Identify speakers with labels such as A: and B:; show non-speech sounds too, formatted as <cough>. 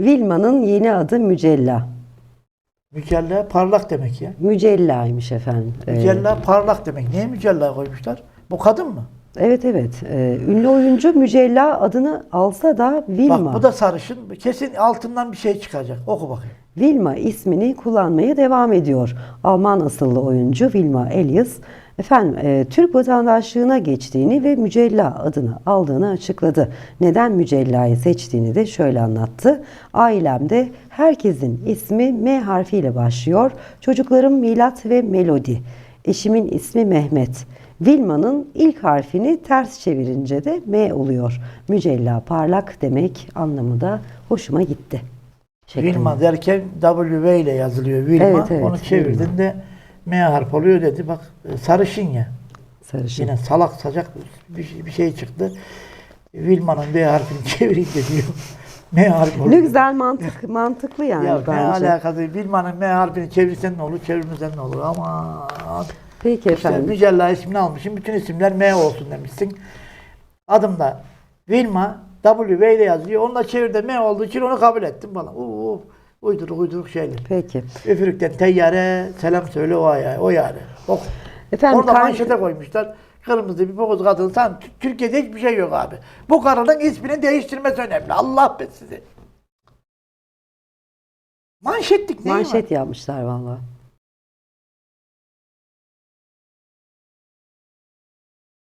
A: Vilma'nın yeni adı Mücella.
B: Mücella parlak demek ya.
A: Mücella'ymış efendim. Ee,
B: Mücella parlak demek. Niye mücella koymuşlar? Bu kadın mı?
A: evet evet. Ee, ünlü oyuncu Mücella adını alsa da Vilma.
B: Bak bu da sarışın. Kesin altından bir şey çıkacak. Oku bakayım.
A: Vilma ismini kullanmaya devam ediyor. Alman asıllı oyuncu Vilma Elias, efendim e, Türk vatandaşlığına geçtiğini ve Mücella adını aldığını açıkladı. Neden Mücella'yı seçtiğini de şöyle anlattı. Ailemde herkesin ismi M harfiyle başlıyor. Çocuklarım Milat ve Melodi. Eşimin ismi Mehmet. Vilma'nın ilk harfini ters çevirince de M oluyor. Mücella parlak demek anlamı da hoşuma gitti. Şeklinde.
B: Vilma derken W ile yazılıyor. Vilma.
A: Evet, evet,
B: Onu çevirdin de M harf oluyor dedi. Bak e, sarışın ya.
A: Sarışın.
B: Yine salak sacak bir, şey- bir şey çıktı. Vilma'nın B harfini <laughs> çevireyim de diyor. M harfi oluyor.
A: Ne güzel mantık mantıklı yani
B: Ya ne
A: bence.
B: alakası? Vilma'nın M harfini çevirsen ne olur, çevirmesen ne olur? Ama
A: Peki
B: işte
A: efendim.
B: Mücella ismini almışım. Bütün isimler M olsun demişsin. Adım da Vilma W ile yazıyor. Onu da çevirde M olduğu için onu kabul ettim falan. Uu, uyduruk uyduruk şeyler.
A: Peki.
B: Üfürükten teyyare selam söyle o ayağı, o yani. Bak.
A: Efendim
B: Orada
A: kar-
B: manşete koymuşlar. Kırmızı bir boğaz kadın. Sen Tü- Türkiye'de hiçbir şey yok abi. Bu karının ismini değiştirmesi önemli. Allah be sizi. Manşetlik neyi var?
A: manşet yapmışlar vallahi.